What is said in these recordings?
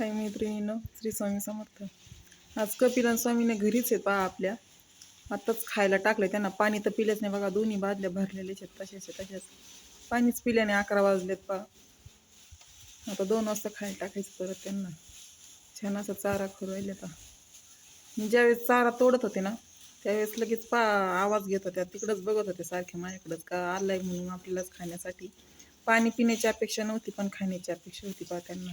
हाय मैत्रिणीनं श्री स्वामी समर्थ. आज कपिलन स्वामीने घरीच आहेत पहा आपल्या. आत्ताच खायला टाकलं त्यांना. पाणी तर पिलेच नाही बघा. दोन्ही बादल्या भरलेलेच आहेत तशाच तशाच पाणीच पिल्याने अकरा वाजलेत पहा. आता दोन वाजता खायला टाकायचं परत त्यांना. छान असा चारा खुरवायला राहिले मी ज्यावेळेस चारा तोडत होते ना त्यावेळेस लगेच पा आवाज घेत होत्या. तिकडंच बघत होते सारखे माझ्याकडंच का आलाय म्हणून आपल्यालाच खाण्यासाठी. पाणी पिण्याची अपेक्षा नव्हती पण खाण्याची अपेक्षा होती पहा त्यांना.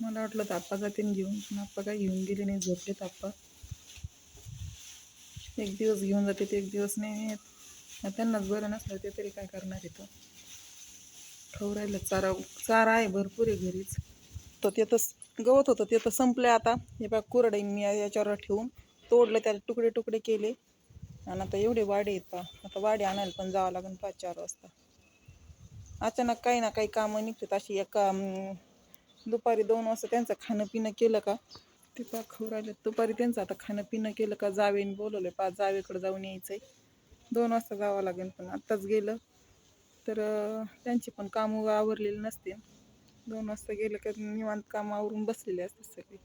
मला वाटलं तर आप्पा जाते घेऊन पण आप्पा काय घेऊन गेले नाही झोपलेत आप्पा. एक दिवस घेऊन जाते ते एक दिवस नाही येत. त्यांनाच बरं नसलं ते तरी काय करणार आहे खाऊ राहिलं चारा चारा आहे भरपूर आहे घरीच. तर ते तर गवत होतं ते तर संपलं आता. हे बघ कुरडई मी याच्यावर ठेवून तोडलं त्याला तुकडे तुकडे केले. आणि आता एवढे वाडे आहेत पा आता वाडे आणायला पण जावं लागेल पाच चार वाजता. अचानक काही ना काही कामं निघतात अशी एका दुपारी दोन वाजता त्यांचं खाणं पिणं केलं का? ते पा खाऊ राहिले दुपारी त्यांचं आता खाणं पिणं केलं का? जावेन बोलवलं पाच जावेकडं जाऊन यायचंय. दोन वाजता जावं लागेल पण आत्ताच गेलं. तर त्यांची पण कामं आवरलेली नसते दोन वाजता गेलं का निवांत काम आवरून बसलेले असते सगळे.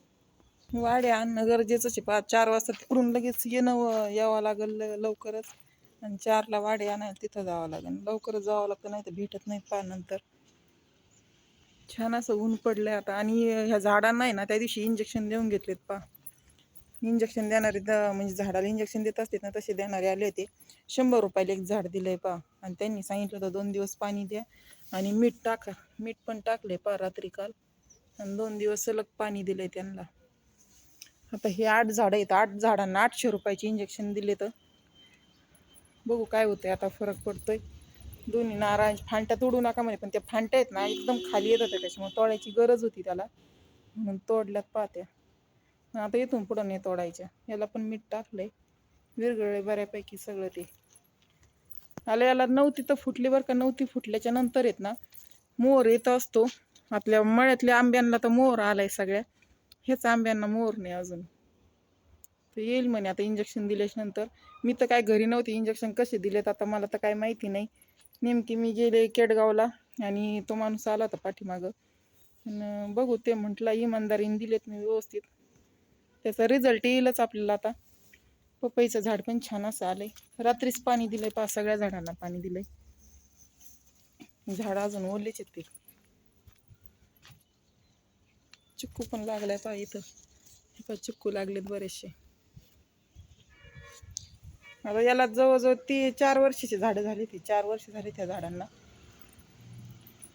वाडे आणणं गरजेचंच आहे. पाच चार वाजता तिकडून लगेच येणं व- यावं लागेल ल- लवकरच. आणि चारला वाडे आणायला तिथं जावं लागेल. लवकरच जावं लागतं नाही तर भेटत नाही पा नंतर. छान असं ऊन पडलं आहे आता. आणि ह्या झाडांना आहे ना त्या दिवशी इंजेक्शन देऊन घेतलेत पा इंजेक्शन देणारे द- म्हणजे झाडाला इंजेक्शन देत असतात ना तसे देणारे आले होते. शंभर रुपयाला एक झाड दिलंय पा आणि त्यांनी सांगितलं होतं दोन दिवस पाणी द्या आणि मीठ टाका. मीठ पण टाकलंय पा रात्री काल. आणि दोन दिवस सलग पाणी दिलंय त्यांना. आता हे आठ झाडं आहेत. आठ झाडांना आठशे रुपयाचे इंजेक्शन दिले तर बघू काय होतंय आता फरक पडतोय. दोन्ही नारायण फांट्या तोडू नका म्हणे पण त्या फांट्या आहेत ना एकदम खाली येत होत्या त्याच्यामुळे तोडायची गरज होती त्याला. म्हणून तोडल्यात पाहत्या आता इथून पुढं नाही तोडायच्या. याला पण मीठ टाकलंय. विरगळले बऱ्यापैकी सगळं ते. आलं याला नव्हती तर फुटली बरं का नव्हती फुटल्याच्या नंतर येत ना मोर येत असतो. आपल्या मळ्यातल्या आंब्यांना तर मोर आलाय सगळ्या. हेच आंब्यांना मोर नाही अजून. तर येईल म्हणे आता इंजेक्शन दिल्याच्या नंतर. मी तर काय घरी नव्हते इंजेक्शन कसे दिलेत आता मला तर काय माहिती नाही. नेमकी मी गेले केडगावला आणि तो माणूस आला होता पाठीमागं. आणि बघू ते म्हटलं इमानदारीने दिलेत मी व्यवस्थित. त्याचा रिझल्ट येईलच आपल्याला आता. पपईचं झाड पण छान असं आलंय. रात्रीच पाणी दिलंय पा सगळ्या झाडांना पाणी दिलंय. झाड अजून ओलेच आहेत ते. चिक्कू पण लागलाय पा इथं. चिक्कू लागलेत बरेचसे. आता याला जवळजवळ ती चार वर्षाची झाडं झाली ती. चार वर्ष झाली त्या झाडांना.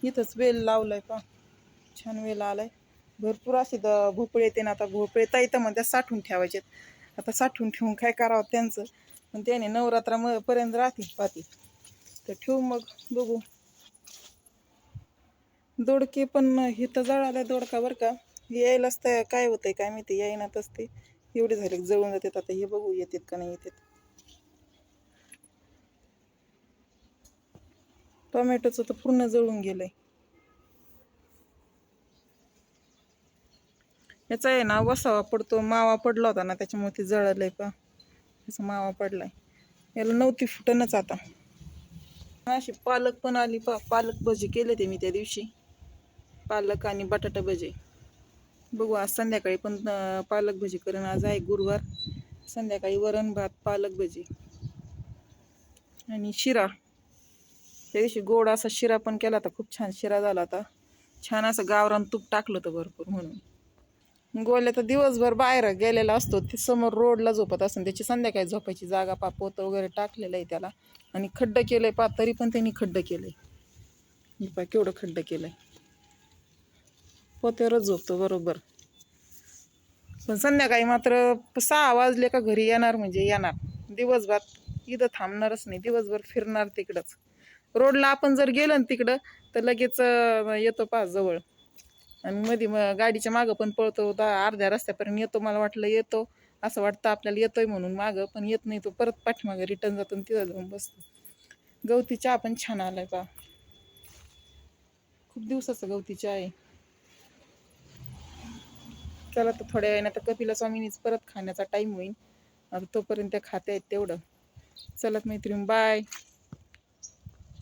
इथंच वेल लावलाय पा छान वेल आलाय. भरपूर असे द भोपळे येते ना आता भोपळे तर इथं म्हणतात साठवून ठेवायचे आता साठवून ठेवून काय करावं त्यांचं? पण त्याने नवरात्रा म पर्यंत राहतील पाती तर ठेवू मग बघू. दोडके पण हे तर जळालाय दोडका बरं का. यायलाच तर काय होतंय काय माहिती येईनातच ते. एवढे झाले जळून जातात. आता हे बघू येतात का नाही येतात. टोमॅटोचं तर पूर्ण जळून गेलंय. याचा आहे ना वसावा पडतो मावा पडला होता ना त्याच्यामुळे ते जळलंय पा त्याचा मावा पडलाय. याला नव्हती फुटणच आता. अशी पालक पण आली पा पालक भजी केले ते मी त्या दिवशी. पालक आणि बटाटा भजी. बघू आज संध्याकाळी पण पालक भजी करून. आज आहे गुरुवार. संध्याकाळी वरण भात पालक भजी. आणि शिरा. त्या दिवशी गोड असा शिरा पण केला होता. खूप छान शिरा झाला होता. छान असं गावरान तूप टाकलं होतं भरपूर म्हणून. गोल्या तर दिवसभर बाहेर गेलेला असतो. ते समोर रोडला झोपत असतो. त्याची संध्याकाळी झोपायची जागा पा पोतं वगैरे टाकलेलं आहे त्याला. आणि खड्डं केलंय पा तरी पण त्यांनी खड्डं केलंय. आहे पा केवढं खड्डं केलंय. पोत्यावरच झोपतो बरोबर. पण संध्याकाळी मात्र सहा वाजले का घरी येणार म्हणजे येणार. दिवसभर इथं थांबणारच नाही. दिवसभर फिरणार तिकडंच. रोडला आपण जर गेलो ना तिकडं तर लगेच येतो पा जवळ. आणि मध्ये मग गाडीच्या मागं पण पळतो दहा अर्ध्या रस्त्यापर्यंत येतो मला वाटलं येतो. असं वाटतं आपल्याला येतोय म्हणून मागं पण येत नाही तो. परत पाठीमागं रिटर्न जातो आणि तिथं जाऊन बसतो. गवती चहा पण छान आलाय पा खूप दिवसाचा गवती चहा आहे. चला तर थोड्या वेळाने आता कपिला स्वामीनीच परत खाण्याचा टाईम होईल. आता तोपर्यंत खाते आहेत तेवढं. चलत मैत्रीण बाय